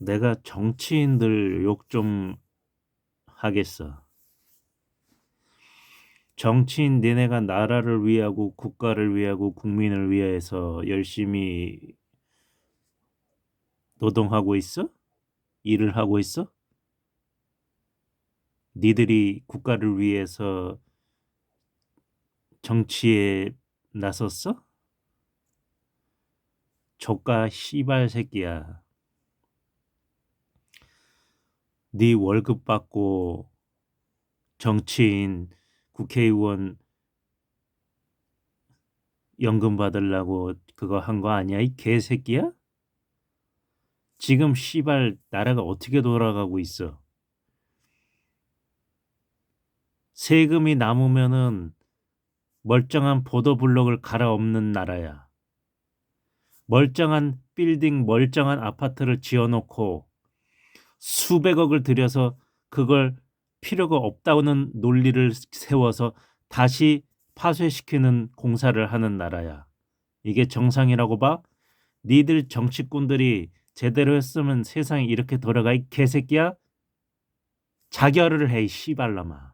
내가 정치인들 욕 좀 하겠어. 정치인 니네가 나라를 위하고 국가를 위하고 국민을 위해서 열심히 노동하고 있어? 일을 하고 있어? 니들이 국가를 위해서 정치에 나섰어? 조카 씨발 새끼야. 네 월급 받고 정치인 국회의원 연금 받으려고 그거 한 거 아니야? 이 개새끼야? 지금 씨발 나라가 어떻게 돌아가고 있어? 세금이 남으면은 멀쩡한 보도블록을 갈아엎는 나라야. 멀쩡한 빌딩, 멀쩡한 아파트를 지어놓고 수백억을 들여서 그걸 필요가 없다는 논리를 세워서 다시 파쇄시키는 공사를 하는 나라야. 이게 정상이라고 봐? 니들 정치꾼들이 제대로 했으면 세상이 이렇게 돌아가 이 개새끼야? 자결을 해, 이 씨발놈아.